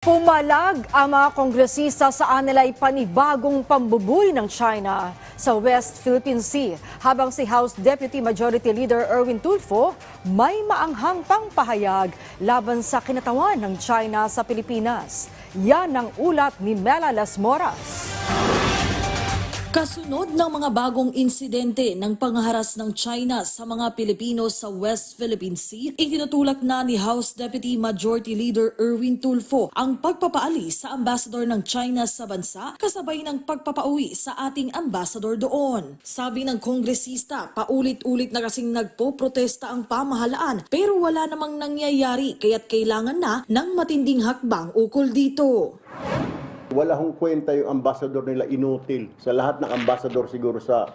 Pumalag ang mga kongresista sa anilay panibagong pambubuy ng China sa West Philippine Sea habang si House Deputy Majority Leader Erwin Tulfo may maanghang pang pahayag laban sa kinatawan ng China sa Pilipinas. Yan ang ulat ni Mela Las Moras. Kasunod ng mga bagong insidente ng pangharas ng China sa mga Pilipino sa West Philippine Sea, itinutulak na ni House Deputy Majority Leader Erwin Tulfo ang pagpapaalis sa ambassador ng China sa bansa kasabay ng pagpapauwi sa ating ambassador doon. Sabi ng kongresista, paulit-ulit na kasing nagpo-protesta ang pamahalaan pero wala namang nangyayari kaya't kailangan na ng matinding hakbang ukol dito. Wala hong kwenta yung ambassador nila inutil. Sa lahat ng ambassador siguro sa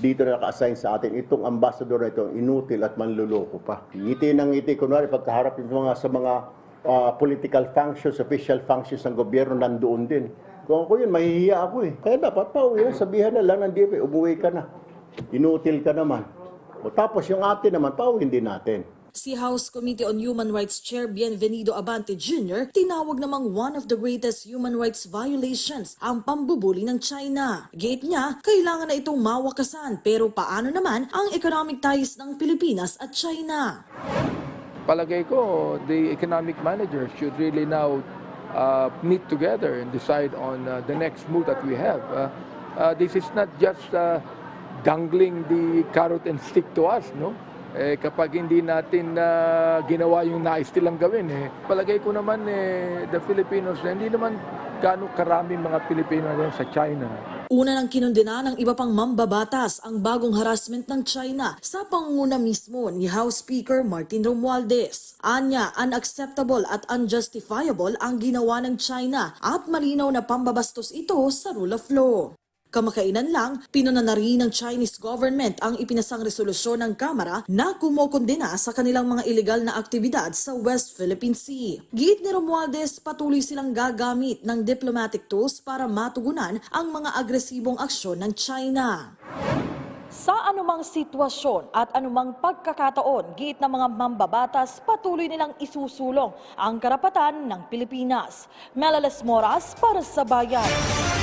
dito na naka-assign sa atin, itong ambassador na ito, inutil at manluloko pa. Ngiti ng ngiti, kunwari pagkaharap yung mga, sa mga ah, political functions, official functions ng gobyerno, nandoon din. Kung ako yun, mahihiya ako eh. Kaya dapat pa, uwi sabihan na lang ng DFA, umuwi ka na. Inutil ka naman. O tapos yung atin naman, pauwiin din natin. Si House Committee on Human Rights Chair Bienvenido Abante Jr. tinawag namang one of the greatest human rights violations ang pambubuli ng China. Gate niya, kailangan na itong mawakasan pero paano naman ang economic ties ng Pilipinas at China? palagay ko, the economic managers should really now uh, meet together and decide on uh, the next move that we have. Uh, uh, this is not just uh, dangling the carrot and stick to us, no? Eh, kapag hindi natin uh, ginawa yung nais nilang gawin, eh, palagay ko naman eh, the Filipinos, hindi naman gaano karami mga Pilipino sa China. Una nang kinundina ng iba pang mambabatas ang bagong harassment ng China sa pangunguna mismo ni House Speaker Martin Romualdez. Anya, unacceptable at unjustifiable ang ginawa ng China at malinaw na pambabastos ito sa rule of law. Kamakainan lang, pinuna na rin ng Chinese government ang ipinasang resolusyon ng Kamara na kumokondena sa kanilang mga ilegal na aktibidad sa West Philippine Sea. Giit ni Romualdez, patuloy silang gagamit ng diplomatic tools para matugunan ang mga agresibong aksyon ng China. Sa anumang sitwasyon at anumang pagkakataon, giit ng mga mambabatas, patuloy nilang isusulong ang karapatan ng Pilipinas. Melales Moras para sa Bayan.